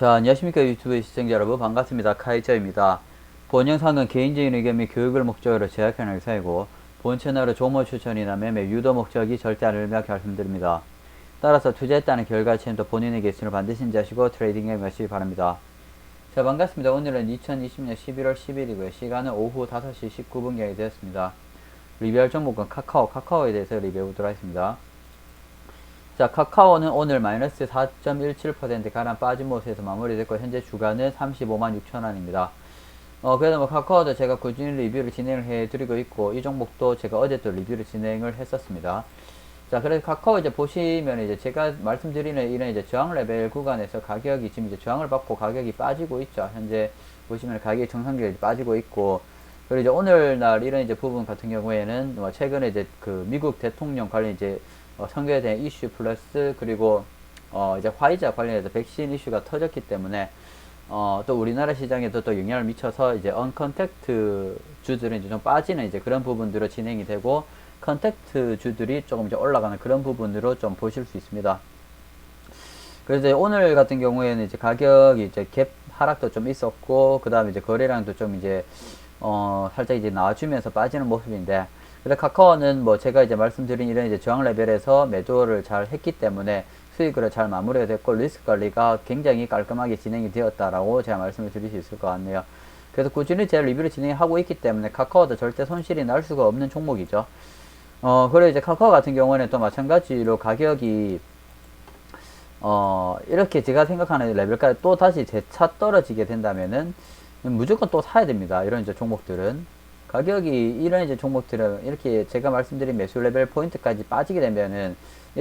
자, 안녕하십니까 유튜브 시청자 여러분 반갑습니다. 카이저입니다. 본 영상은 개인적인 의견 및 교육을 목적으로 제작한 영상이고 본 채널의 조모 추천이나 매매 유도 목적이 절대 명확히 말씀드립니다. 따라서 투자했다는 결과치는 본인에게 있으면 반드시 인지하시고 트레이딩에 임하시기 바랍니다. 자 반갑습니다. 오늘은 2020년 11월 10일이고요. 시간은 오후 5시 19분경이 되었습니다. 리뷰할 종목은 카카오, 카카오에 대해서 리뷰해보도록 하겠습니다. 자, 카카오는 오늘 마이너스 4.17% 가량 빠진 모습에서 마무리됐고, 현재 주가는 35만 6천 원입니다. 어, 그래도 뭐 카카오도 제가 꾸준히 리뷰를 진행을 해드리고 있고, 이 종목도 제가 어제 또 리뷰를 진행을 했었습니다. 자, 그래서 카카오 이제 보시면 이제 제가 말씀드리는 이런 이제 저항 레벨 구간에서 가격이 지금 이제 저항을 받고 가격이 빠지고 있죠. 현재 보시면 가격이 정상적으로 빠지고 있고, 그리고 이제 오늘날 이런 이제 부분 같은 경우에는 뭐 최근에 이제 그 미국 대통령 관련 이제 어, 선거에 대한 이슈 플러스 그리고 어 이제 화이자 관련해서 백신 이슈가 터졌기 때문에 어 또 우리나라 시장에도 또 영향을 미쳐서 이제 언컨택트 주들은 이제 좀 빠지는 이제 그런 부분들로 진행이 되고 컨택트 주들이 조금 이제 올라가는 그런 부분으로 좀 보실 수 있습니다. 그래서 오늘 같은 경우에는 이제 가격이 이제 갭 하락도 좀 있었고 그 다음에 이제 거래량도 좀 이제 어 살짝 이제 나와주면서 빠지는 모습인데 근데 카카오는 뭐 제가 이제 말씀드린 이런 이제 저항 레벨에서 매도를 잘 했기 때문에 수익으로 잘 마무리가 됐고 리스크 관리가 굉장히 깔끔하게 진행이 되었다라고 제가 말씀을 드릴 수 있을 것 같네요. 그래서 꾸준히 제 리뷰를 진행하고 있기 때문에 카카오도 절대 손실이 날 수가 없는 종목이죠. 어, 그리고 이제 카카오 같은 경우에는 또 마찬가지로 가격이 어, 이렇게 제가 생각하는 레벨까지 또 다시 재차 떨어지게 된다면은 무조건 또 사야 됩니다. 이런 이제 종목들은. 가격이 이런 이제 종목들은 이렇게 제가 말씀드린 매수 레벨 포인트까지 빠지게 되면은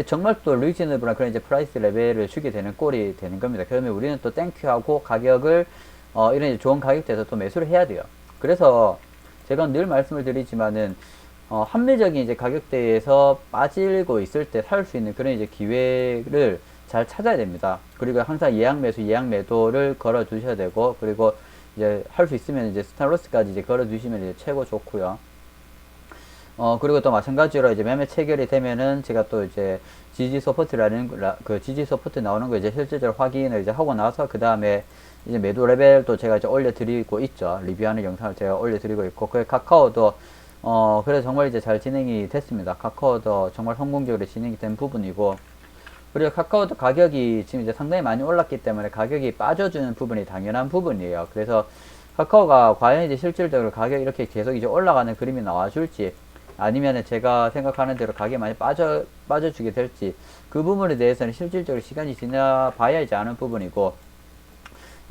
정말 또 리즈너블한 그런 이제 프라이스 레벨을 주게 되는 꼴이 되는 겁니다. 그러면 우리는 또 땡큐하고 가격을 어 이런 좋은 가격대에서 또 매수를 해야 돼요. 그래서 제가 늘 말씀을 드리지만은 어 합리적인 이제 가격대에서 빠지고 있을 때 살 수 있는 그런 이제 기회를 잘 찾아야 됩니다. 그리고 항상 예약 매수, 예약 매도를 걸어 두셔야 되고 그리고 이제 할 수 있으면 이제 스타로스까지 이제 걸어 두시면 이제 최고 좋고요. 어 그리고 또 마찬가지로 이제 매매 체결이 되면은 제가 또 이제 지지 서포트라는 그 지지 서포트 나오는 거 이제 실제적으로 확인을 이제 하고 나서 그 다음에 이제 매도 레벨도 제가 이제 올려드리고 있죠. 리뷰하는 영상을 제가 올려드리고 있고 그 카카오도 어 그래서 정말 이제 잘 진행이 됐습니다. 카카오도 정말 성공적으로 진행이 된 부분이고 그리고 카카오도 가격이 지금 이제 상당히 많이 올랐기 때문에 가격이 빠져주는 부분이 당연한 부분이에요. 그래서 카카오가 과연 이제 실질적으로 가격이 이렇게 계속 이제 올라가는 그림이 나와줄지 아니면 제가 생각하는 대로 가격이 많이 빠져, 빠져주게 될지 그 부분에 대해서는 실질적으로 시간이 지나봐야 이제 아는 부분이고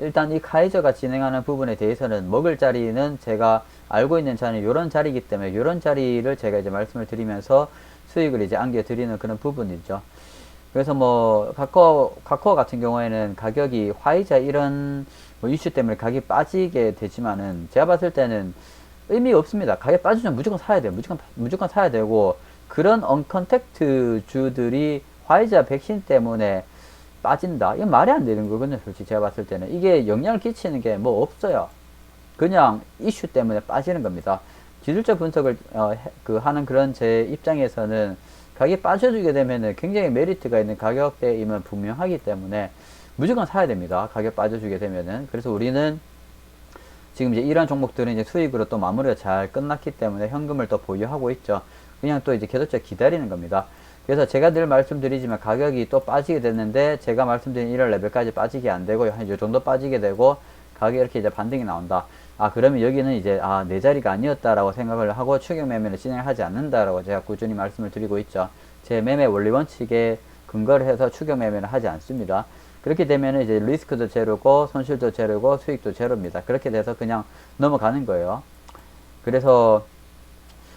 일단 이 카이저가 진행하는 부분에 대해서는 먹을 자리는 제가 알고 있는 자는 이런 자리이기 때문에 이런 자리를 제가 이제 말씀을 드리면서 수익을 이제 안겨 드리는 그런 부분이죠. 그래서 뭐 카카오 카카오 같은 경우에는 가격이 화이자 이런 뭐 이슈 때문에 가격이 빠지게 되지만은 제가 봤을 때는 의미 없습니다. 가격 빠지면 무조건 사야 돼요. 무조건 무조건 사야 되고 그런 언컨택트 주들이 화이자 백신 때문에 빠진다. 이건 말이 안 되는 거거든요. 솔직히 제가 봤을 때는 이게 영향을 끼치는 게 뭐 없어요. 그냥 이슈 때문에 빠지는 겁니다. 기술적 분석을 어, 그 하는 그런 제 입장에서는 가격이 빠져주게 되면은 굉장히 메리트가 있는 가격대임은 분명하기 때문에 무조건 사야 됩니다. 가격 빠져주게 되면은. 그래서 우리는 지금 이제 이런 종목들은 이제 수익으로 또 마무리가 잘 끝났기 때문에 현금을 또 보유하고 있죠. 그냥 또 이제 계속적으로 기다리는 겁니다. 그래서 제가 늘 말씀드리지만 가격이 또 빠지게 됐는데 제가 말씀드린 1월 레벨까지 빠지게 안 되고 한 이 정도 빠지게 되고 가격이 이렇게 이제 반등이 나온다. 아 그러면 여기는 이제 아 내 자리가 아니었다라고 생각을 하고 추격 매매를 진행하지 않는다라고 제가 꾸준히 말씀을 드리고 있죠. 제 매매 원리 원칙에 근거를 해서 추격 매매를 하지 않습니다. 그렇게 되면 이제 리스크도 제로고 손실도 제로고 수익도 제로입니다. 그렇게 돼서 그냥 넘어가는 거예요. 그래서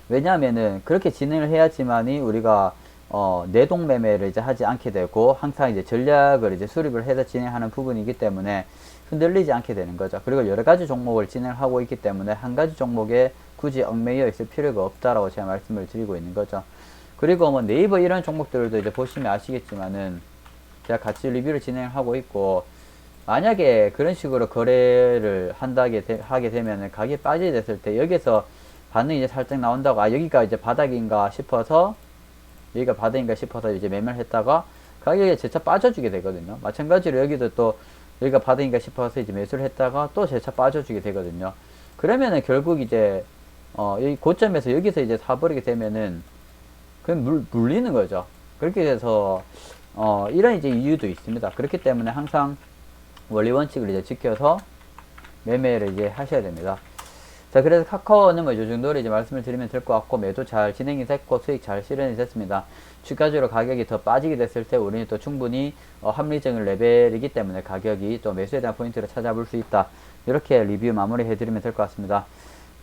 왜냐하면은 그렇게 진행을 해야지만이 우리가 어, 내동 매매를 이제 하지 않게 되고 항상 이제 전략을 이제 수립을 해서 진행하는 부분이기 때문에 흔들리지 않게 되는 거죠. 그리고 여러 가지 종목을 진행하고 있기 때문에 한 가지 종목에 굳이 얽매여 있을 필요가 없다라고 제가 말씀을 드리고 있는 거죠. 그리고 뭐 네이버 이런 종목들도 이제 보시면 아시겠지만은 제가 같이 리뷰를 진행하고 있고 만약에 그런 식으로 거래를 한다게 되, 하게 되면은 가격이 빠지게 됐을 때 여기서 반응이 이제 살짝 나온다고 아 여기가 이제 바닥인가 싶어서 여기가 바닥인가 싶어서 이제 매매를 했다가 가격이 재차 빠져주게 되거든요. 마찬가지로 여기도 또 여기가 바닥인가 싶어서 이제 매수를 했다가 또 재차 빠져주게 되거든요. 그러면은 결국 이제 어, 이 고점에서 여기서 이제 사버리게 되면은 그냥 물, 물리는 거죠. 그렇게 돼서 어, 이런 이제 이유도 있습니다. 그렇기 때문에 항상 원리 원칙을 이제 지켜서 매매를 이제 하셔야 됩니다. 자, 그래서 카카오는 뭐이 정도로 이제 말씀을 드리면 될 것 같고, 매도 잘 진행이 됐고, 수익 잘 실현이 됐습니다. 추가적으로 가격이 더 빠지게 됐을 때, 우리는 또 충분히 어, 합리적인 레벨이기 때문에 가격이 또 매수에 대한 포인트를 찾아볼 수 있다. 이렇게 리뷰 마무리 해드리면 될 것 같습니다.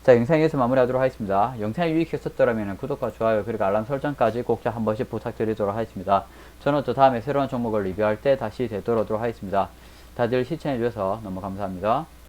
자, 영상 여기서 마무리하도록 하겠습니다. 영상이 유익했었더라면 구독과 좋아요, 그리고 알람 설정까지 꼭한 번씩 부탁드리도록 하겠습니다. 저는 또 다음에 새로운 종목을 리뷰할 때 다시 되돌아오도록 하겠습니다. 다들 시청해주셔서 너무 감사합니다.